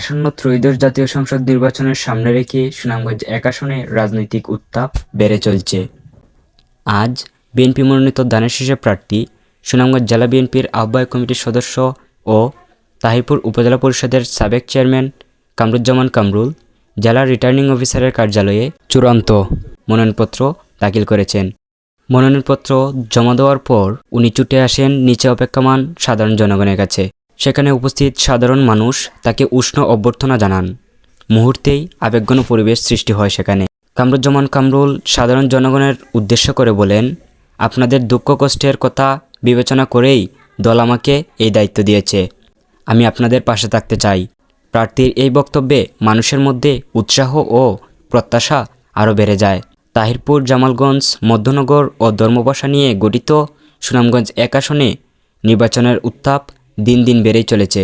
আসন্ন ত্রয়োদশ জাতীয় সংসদ নির্বাচনের সামনে রেখে সুনামগঞ্জ এক আসনে রাজনৈতিক উত্তাপ বেড়ে চলছে। আজ বিএনপি মনোনীত দানের শীষে প্রার্থী সুনামগঞ্জ জেলা বিএনপির আহ্বায়ক কমিটির সদস্য ও তাহিরপুর উপজেলা পরিষদের সাবেক চেয়ারম্যান কামরুজ্জামান কামরুল জেলা রিটার্নিং অফিসারের কার্যালয়ে চূড়ান্ত মনোনয়নপত্র দাখিল করেছেন। মনোনয়নপত্র জমা দেওয়ার পর উনি ছুটে আসেন নিচে অপেক্ষমান সাধারণ জনগণের কাছে। সেখানে উপস্থিত সাধারণ মানুষ তাকে উষ্ণ অভ্যর্থনা জানান। মুহূর্তেই আবেগঘন পরিবেশ সৃষ্টি হয় সেখানে। কামরুজ্জামান কামরুল সাধারণ জনগণের উদ্দেশ্য করে বলেন, আপনাদের দুঃখ কষ্টের কথা বিবেচনা করেই দল আমাকে এই দায়িত্ব দিয়েছে। আমি আপনাদের পাশে থাকতে চাই। প্রার্থীর এই বক্তব্যে মানুষের মধ্যে উৎসাহ ও প্রত্যাশা আরও বেড়ে যায়। তাহিরপুর, জামালগঞ্জ, মধ্যনগর ও ধর্মবাসা নিয়ে গঠিত সুনামগঞ্জ এক আসনে নির্বাচনের উত্তাপ দিন দিন বেড়েই চলেছে।